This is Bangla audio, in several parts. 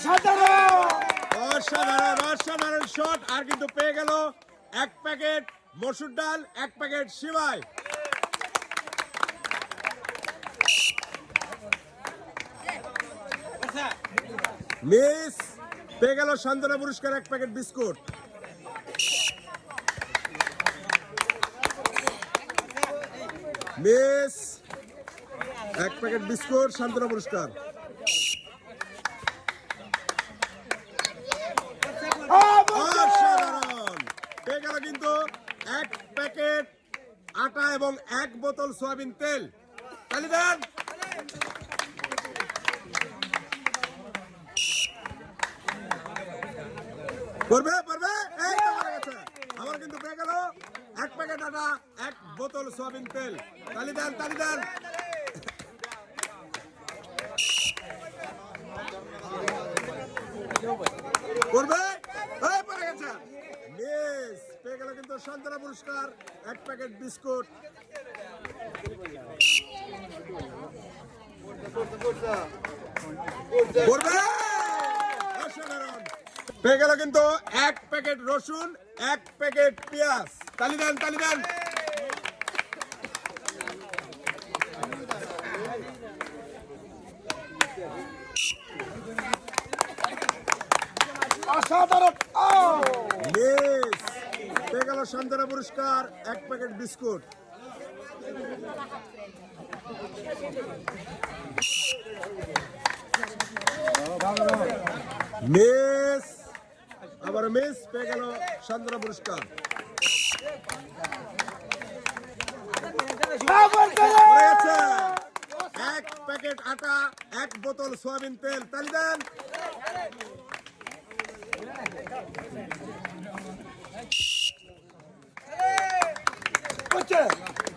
অসাধারণ অসাধারণ অসাধারণ শট আর কিন্তু পেয়ে গেল এক প্যাকেট মসুর ডাল, এক প্যাকেট সিমাই। মিস, পেয়ে গেল সান্ত্বনা পুরস্কার, এক প্যাকেট বিস্কুট। মিস, এক প্যাকেট বিস্কুট, সান্ত্বনা পুরস্কার অসাধারণ পেয়ে গেল কিন্তু এক প্যাকেট আটা এবং এক বোতল সয়াবিন তেল। তালি দেন। করবে পারবে আমার কিন্তু পেয়ে গেল। এক প্যাকেট আটা, এক বোতল সয়াবিন তেল। তালি দেন তালি দেন। করবে এই পড়ে গেছে মিস পেয়ে গেল কিন্তু সান্ত্বনা পুরস্কার, এক প্যাকেট বিস্কুট। পেয়ে গেল কিন্তু এক প্যাকেট রসুন, এক প্যাকেট পেঁয়াজ। তালি দেন তালি দেন। অসাধারণ। পেয়ে গেল সান্ত্বনা পুরস্কার, এক প্যাকেট বিস্কুট। মিস, আবার মিস পেয়ে গেল সান্ত্বনা পুরস্কার। এক প্যাকেট আটা, এক বোতল সোয়াবিন তেল। তালি দেন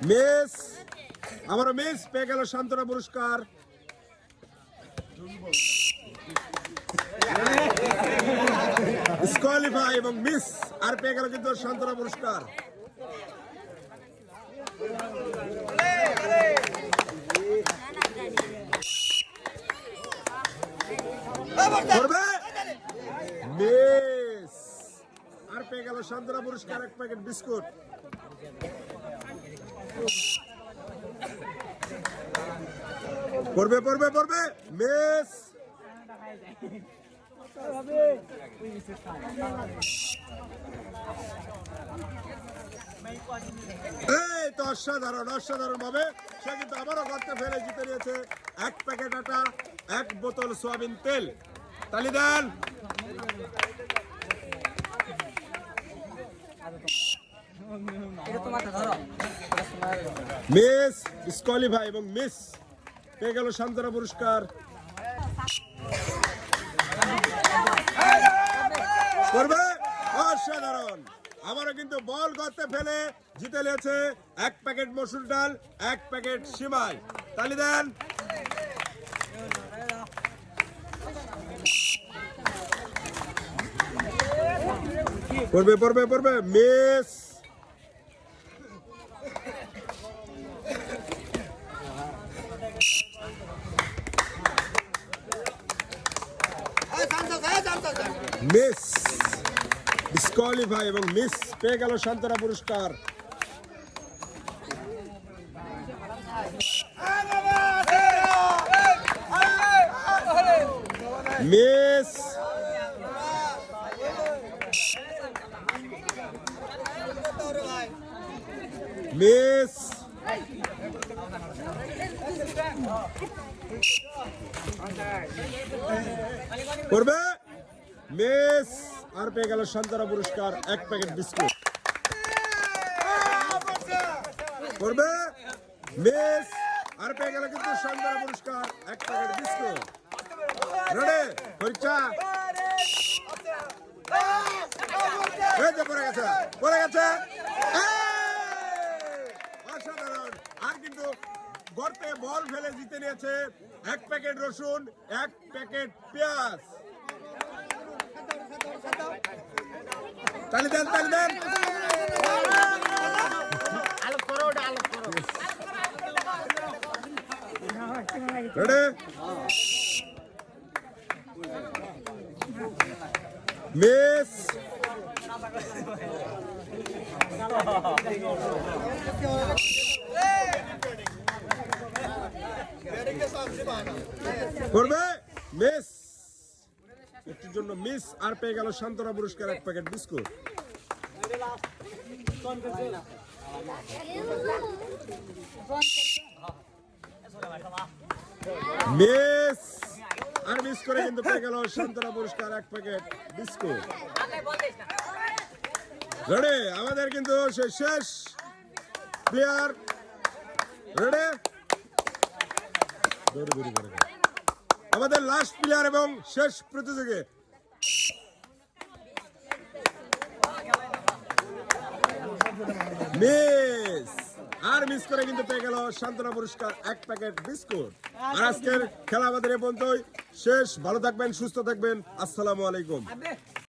মিস আমার মিস, পেয়ে গেল সান্ত্বনা পুরস্কার। ডিসকোয়ালিফাই এবং মিস আর পেয়ে গেল কিন্তু সান্ত্বনা পুরস্কার। করবে আর পেয়ে গেল সান্ত্বনা পুরস্কার, এক প্যাকেট বিস্কুট পড়বে পড়বে পড়বে। মিস এই, তো অসাধারণ অসাধারণ ভাবে। সে কিন্তু আবারও গর্তে ফেলে জিতে নিয়েছে। এক প্যাকেট আটা, এক বোতল সোয়াবিন তেল। তালি দেন। মিস ডিসকোয়ালিফাই এবং মিস, পেয়ে গেল সান্ত্বনা পুরস্কার। করবে? অসাধারণ। আমারও কিন্তু বল করতে ফেলে জিতে নিয়েছে এক প্যাকেট মসুর ডাল, এক প্যাকেট সিমাই। তালি দেন। পড়বে পড়বে পড়বে। মিস মিস ডিসকোয়ালিফাই এবং মিস পেয়ে গেল সান্তনা পুরস্কার। মিস মিস করবে? মিস আর পেয়ে গেল সান্তনা পুরস্কার, এক প্যাকেট বিস্কুট। করবে? মিস আর পেয়ে গেল কিন্তু সান্তনা পুরস্কার, এক প্যাকেট বিস্কুট। রেডি পরীক্ষা? পড়ে গেছে পড়ে গেছে! অসাধারণ। আর কিন্তু গর্তে বল ফেলে জিতে নিয়েছে এক প্যাকেট রসুন, এক প্যাকেট পেঁয়াজ। তালি দেন তালি দেন। করবে? মিস একটির জন্য মিস আর পেয়ে গেল শান্তরা পুরস্কার এক প্যাকেট বিস্কুট। মিস আর মিস করে কিন্তু পেয়ে গেল শান্তরা পুরস্কার এক প্যাকেট বিস্কুট। রেডি? আমাদের কিন্তু শেষ প্লেয়ার। রেডি? আমাদের লাস্ট প্লেয়ার এবং শেষ প্রতিযোগী। মিস! আর মিস করে কিন্তু পেয়ে গেল সান্ত্বনা পুরস্কার, এক প্যাকেট বিস্কুট। আর আজকের খেলা আমাদের এ পর্যন্তই। শেষ, ভালো থাকবেন, সুস্থ থাকবেন। আসসালামু আলাইকুম।